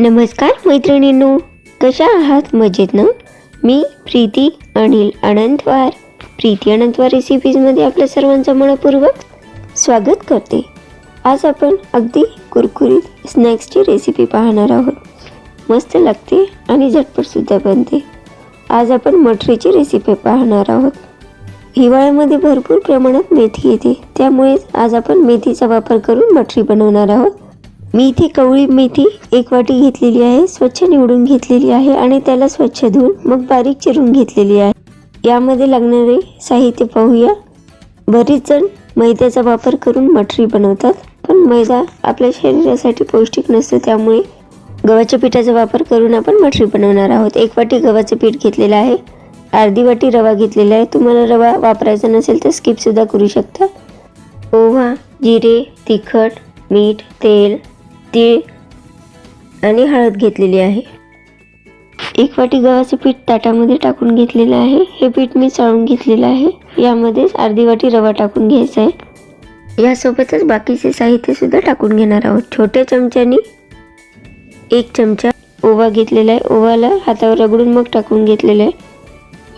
नमस्कार मैत्रिणींनो कशा आहात? मजेत ना? मी प्रीती अनिल अनंतवार. प्रीती अनंतवार रेसिपीजमध्ये आपल्या सर्वांचं मनपूर्वक स्वागत करते. आज आपण अगदी कुरकुरीत स्नॅक्सची रेसिपी पाहणार आहोत. मस्त लागते आणि झटपटसुद्धा बनते. आज आपण मटरीची रेसिपी पाहणार आहोत. हिवाळ्यामध्ये भरपूर प्रमाणात मेथी येते. त्यामुळेच आज आपण मेथीचा वापर करून मटरी बनवणार आहोत. मी इथे कवळी मेथी एक वाटी घेतलेली आहे स्वच्छ निवडून घेतलेली आहे आणि त्याला स्वच्छ धुवून मग बारीक चिरून घेतलेली आहे. यामध्ये लागणारे साहित्य पाहूया. बरेच जण मैद्याचा वापर करून मठरी बनवतात पण मैदा आपल्या शरीरासाठी पौष्टिक नसतो त्यामुळे गव्हाच्या पिठाचा वापर करून आपण मठरी बनवणार आहोत. एक वाटी गव्हाचं पीठ घेतलेलं आहे. अर्धी वाटी रवा घेतलेला आहे. तुम्हाला रवा वापरायचा नसेल तर स्किपसुद्धा करू शकता. ओवा जिरे तिखट मीठ तेल तीळ आणि हळद घेतलेली आहे. एक वाटी गव्हाचं पीठ ताटामध्ये टाकून घेतलेलं आहे. हे पीठ मी चाळून घेतलेलं आहे. यामध्येच अर्धी वाटी रवा टाकून घ्यायचा आहे. यासोबतच बाकीचे साहित्यसुद्धा टाकून घेणार आहोत. छोट्या चमच्यानी एक चमचा ओवा घेतलेला आहे. ओवाला हातावर रगडून मग टाकून घेतलेलं आहे.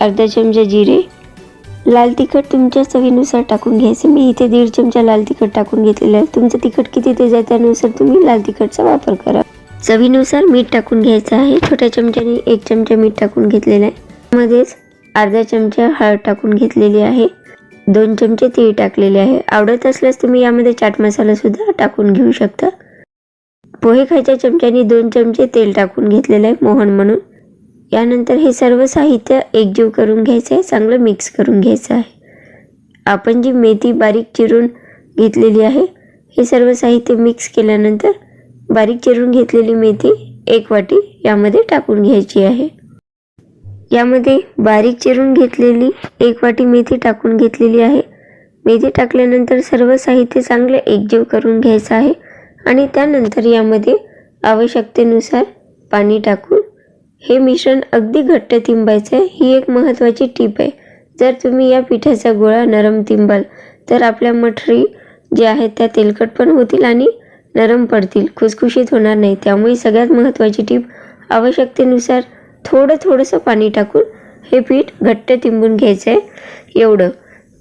अर्धा चमचा जिरे लाल तिखट तुमच्या चवीनुसार टाकून घ्यायचं. मी इथे दीड चमचा लाल तिखट टाकून घेतलेलं आहे. तुमचं तिखट किती ते जाय त्यानुसार तुम्ही लाल तिखटचा वापर करा. चवीनुसार मीठ टाकून घ्यायचं आहे. छोट्या चमच्याने एक चमचा मीठ टाकून घेतलेलं आहे. मध्येच अर्धा चमचा हळद टाकून घेतलेली आहे. दोन चमचे तीळ टाकलेले आहे. आवडत असल्यास तुम्ही यामध्ये चाट मसाला सुद्धा टाकून घेऊ शकता. पोहे खायच्या चमच्याने दोन चमचे तेल टाकून घेतलेलं आहे मोहन म्हणून. यानंतर हे सर्व साहित्य एकजीव करून घ्यायचं आहे चांगलं मिक्स करून घ्यायचं आहे. आपण जी मेथी बारीक चिरून घेतलेली आहे हे सर्व साहित्य मिक्स केल्यानंतर बारीक चिरून घेतलेली मेथी एक वाटी यामध्ये टाकून घ्यायची आहे. यामध्ये बारीक चिरून घेतलेली एक वाटी मेथी टाकून घेतलेली आहे. मेथी टाकल्यानंतर सर्व साहित्य चांगलं एकजीव करून घ्यायचं आहे आणि त्यानंतर यामध्ये आवश्यकतेनुसार पाणी टाकून हे मिश्रण अगदी घट्ट तिंबायचं आहे ही एक महत्त्वाची टीप आहे. जर तुम्ही या पिठाचा गोळा नरम तिंबाल तर आपल्या मठरी ज्या आहेत त्या तेलकट पण होतील आणि नरम पडतील. खुसखुशीत होणार नाही. त्यामुळे सगळ्यात महत्त्वाची टीप आवश्यकतेनुसार थोडं थोडंसं पाणी टाकून हे पीठ घट्ट तिंबून घ्यायचं आहे एवढं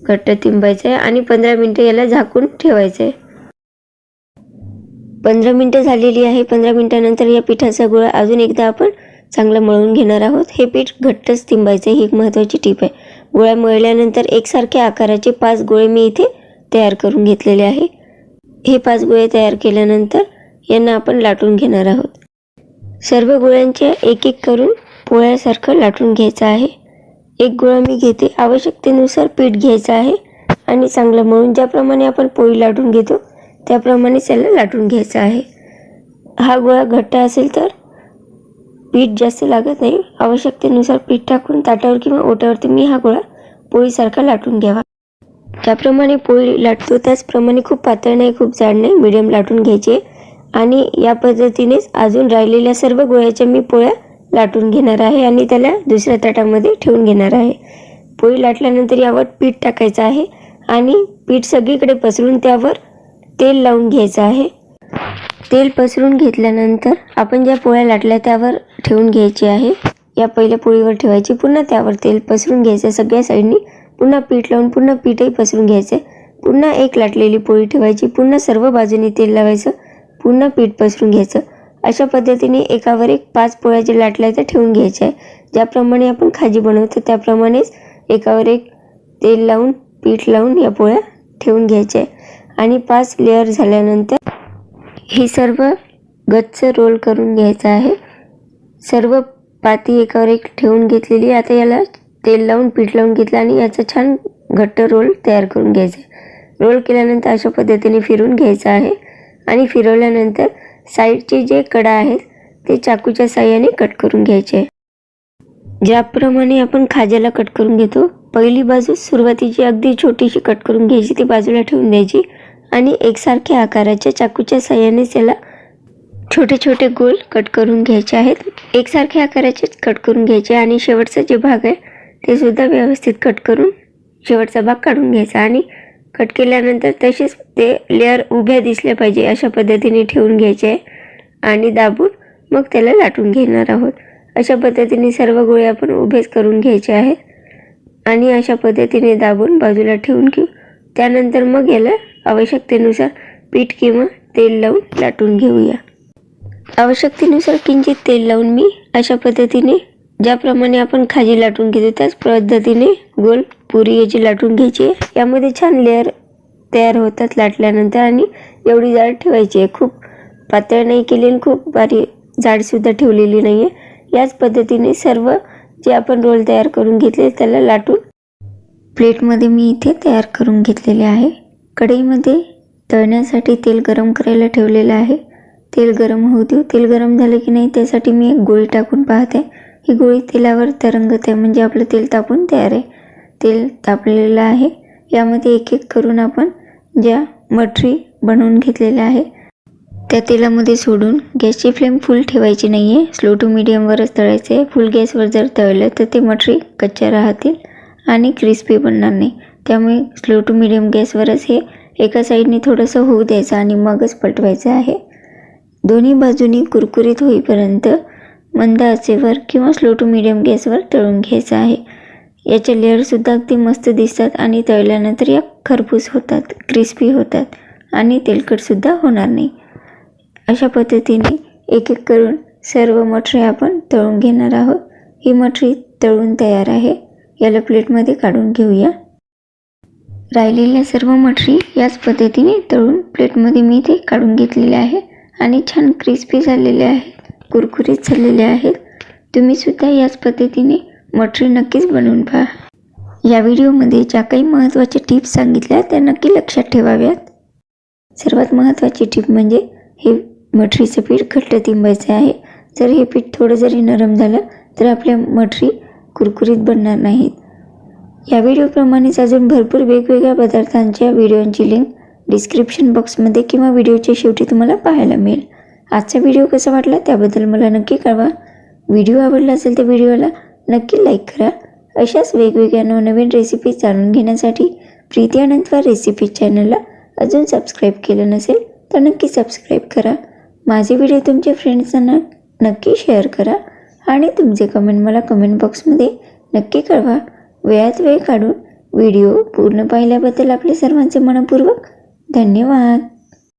घट्ट तिंबायचं आहे आणि पंधरा मिनटं याला झाकून ठेवायचं आहे पंधरा मिनटं झालेली आहे. पंधरा मिनटानंतर या पिठाचा गोळा अजून एकदा आपण चांगलं मळून घेणार आहोत. हे पीठ घट्टच तिंबायचं ही एक महत्त्वाची टीप आहे. गोळ्या मळल्यानंतर एकसारख्या आकाराचे पाच गोळे मी इथे तयार करून घेतलेले आहे. हे पाच गोळे तयार केल्यानंतर यांना आपण लाटून घेणार आहोत. सर्व गोळ्यांचे एक एक करून पोळ्यासारखं लाटून घ्यायचं आहे. एक गोळा मी घेते. आवश्यकतेनुसार पीठ घ्यायचं आहे आणि चांगलं मळून ज्याप्रमाणे आपण पोळी लाटून घेतो त्याप्रमाणे त्याला लाटून घ्यायचं आहे. हा गोळा घट्ट असेल तर पीठ जास्त लागत नाही आवश्यकतेनुसार पीठ टाकून ताटावर किंवा ओट्यावर तुम्ही हा गोळा पोळीसारखा लाटून घ्यावा. ज्याप्रमाणे पोळी लाटतो त्याचप्रमाणे खूप पातळ नाही खूप जाड नाही मिडियम लाटून घ्यायचे. आणि या पद्धतीनेच अजून राहिलेल्या सर्व गोळ्याच्या मी पोळ्या लाटून घेणार आहे आणि त्याला दुसऱ्या ताटामध्ये ठेवून घेणार आहे. पोळी लाटल्यानंतर यावर पीठ टाकायचं आहे आणि पीठ सगळीकडे पसरून त्यावर तेल लावून घ्यायचं आहे. तेल पसरून घेतल्यानंतर आपण ज्या पोळ्या लाटल्या त्यावर ठेवून घ्यायची आहे. या पहिल्या पोळीवर ठेवायची. पुन्हा त्यावर तेल पसरून घ्यायचं. सगळ्या साईडनी पुन्हा पीठ लावून पुन्हा पीठही पसरून घ्यायचं. पुन्हा एक लाटलेली पोळी ठेवायची. पुन्हा सर्व बाजूनी तेल लावायचं. पुन्हा पीठ पसरून घ्यायचं. अशा पद्धतीने एकावर एक पाच पोळ्या जे लाटल्या त्या ठेवून घ्यायच्या आहे. ज्याप्रमाणे आपण खाजी बनवतो त्याप्रमाणेच एकावर एक तेल लावून पीठ लावून या पोळ्या ठेवून घ्यायच्या आहे. आणि पाच लेअर झाल्यानंतर हे सर्व गच्च रोल करून घ्यायचं आहे. सर्व पाती एकावर एक ठेवून घेतलेली. आता याला तेल लावून पीठ लावून घेतलं आणि याचा छान घट्ट रोल तयार करून घ्यायचा रोल केल्यानंतर अशा पद्धतीने फिरून घ्यायचं आहे. आणि फिरवल्यानंतर साईडचे जे कडा आहेत ते चाकूच्या साह्याने कट करून घ्यायचे ज्याप्रमाणे आपण खाज्याला कट करून घेतो पहिली बाजू सुरुवातीची अगदी छोटीशी कट करून घ्यायची ती बाजूला ठेवून द्यायची आणि एकसारख्या आकाराच्या चाकूच्या साह्याने याला छोटे छोटे गोल कट करून घ्यायचे आहेत. एकसारख्या आकाराचे कट करून घ्यायचे आणि शेवटचा जे भाग आहे ते सुद्धा व्यवस्थित कट करून शेवटचा भाग काढून घ्यायचा आणि कट केल्यानंतर तसेच ते लेअर उभ्या दिसल्या पाहिजे अशा पद्धतीने ठेवून घ्यायचे आहे आणि दाबून मग त्याला लाटून घेणार आहोत. अशा पद्धतीने सर्व गोळे आपण उभेच करून घ्यायचे आहेत आणि अशा पद्धतीने दाबून बाजूला ठेवून घेऊ. त्यानंतर मग याला आवश्यकतेनुसार पीठ किंवा तेल लावून लाटून घेऊया. आवश्यकतेनुसार किंचित तेल लावून मी अशा पद्धतीने ज्याप्रमाणे आपण खाजी लाटून घेतो त्याच पद्धतीने गोल पुरी याची लाटून घ्यायची आहे. यामध्ये छान लेअर तयार होतात लाटल्यानंतर आणि एवढी जाड ठेवायची आहे. खूप पातळ नाही केली आणि खूप बारी जाडसुद्धा ठेवलेली नाही आहे याच पद्धतीने सर्व जे आपण रोल तयार करून घेतले त्याला लाटून प्लेटमध्ये मी इथे तयार करून घेतलेले आहे. कढईमध्ये तळण्यासाठी तेल गरम करायला ठेवलेलं आहे. तेल गरम होऊ देऊ. तेल गरम झालं की नाही त्यासाठी मी एक गोळी टाकून पाहते. ही गोळी तेलावर तरंगत आहे म्हणजे आपलं तेल तापून तयार आहे. तेल तापलेलं आहे. यामध्ये एक एक करून आपण ज्या मठरी बनवून घेतलेल्या आहे त्या तेलामध्ये सोडून गॅसची फ्लेम फुल ठेवायची नाही आहे स्लो टू मिडियमवरच तळायचं आहे फुल गॅसवर जर तळलं तर ते मठरी कच्च्या राहतील आणि क्रिस्पी बनणार नाही. त्यामुळे स्लो टू मिडियम गॅसवरच हे एका साईडने थोडंसं होऊ द्यायचं आणि मगच पलटवायचं आहे. दोन्ही बाजूनी कुरकुरीत होईपर्यंत मंद आचेवर किंवा स्लो टू मिडियम गॅसवर तळून घ्यायचं आहे. याचे लेअरसुद्धा अगदी मस्त दिसतात आणि तळल्यानंतर या खरपूस होतात क्रिस्पी होतात आणि तेलकटसुद्धा होणार नाही. अशा पद्धतीने एक एक करून सर्व मठरी आपण तळून घेणार आहोत. ही मठरी तळून तयार आहे. याला प्लेटमध्ये काढून घेऊया. राहिलेल्या सर्व मठरी याच पद्धतीने तळून प्लेटमध्ये मी ते काढून घेतलेले आहे. आणि छान क्रिस्पी झालेले आहेत. कुरकुरीत झालेले आहेत. तुम्हीसुद्धा याच पद्धतीने मठरी नक्कीच बनवून पहा. या व्हिडिओमध्ये ज्या काही महत्त्वाच्या टिप्स सांगितल्या त्या नक्की लक्षात ठेवाव्यात. सर्वात महत्त्वाची टिप म्हणजे हे मठरीचं पीठ घट्ट तिंबायचं आहे. जर हे पीठ थोडं जरी नरम झालं तर आपल्या मठरी कुरकुरीत बनणार नाहीत. या व्हिडिओप्रमाणेच अजून भरपूर वेगवेगळ्या पदार्थांच्या व्हिडिओंची लिंक डिस्क्रिप्शन बॉक्समध्ये किंवा व्हिडिओच्या शेवटी तुम्हाला पाहायला मिळेल. आजचा व्हिडिओ कसा वाटला त्याबद्दल मला नक्की कळवा. व्हिडिओ आवडला असेल तर व्हिडिओला नक्की लाईक करा. अशाच वेगवेगळ्या नवनवीन रेसिपी जाणून घेण्यासाठी प्रीती अनंतवार रेसिपी चॅनलला अजून सबस्क्राईब केलं नसेल तर नक्की सबस्क्राईब करा. माझे व्हिडिओ तुमच्या फ्रेंड्सांना नक्की शेअर करा आणि तुमचे कमेंट मला कमेंट बॉक्समध्ये नक्की कळवा. वेळात वेळ काढून व्हिडिओ पूर्ण पाहिल्याबद्दल आपले सर्वांचे मनपूर्वक धन्यवाद.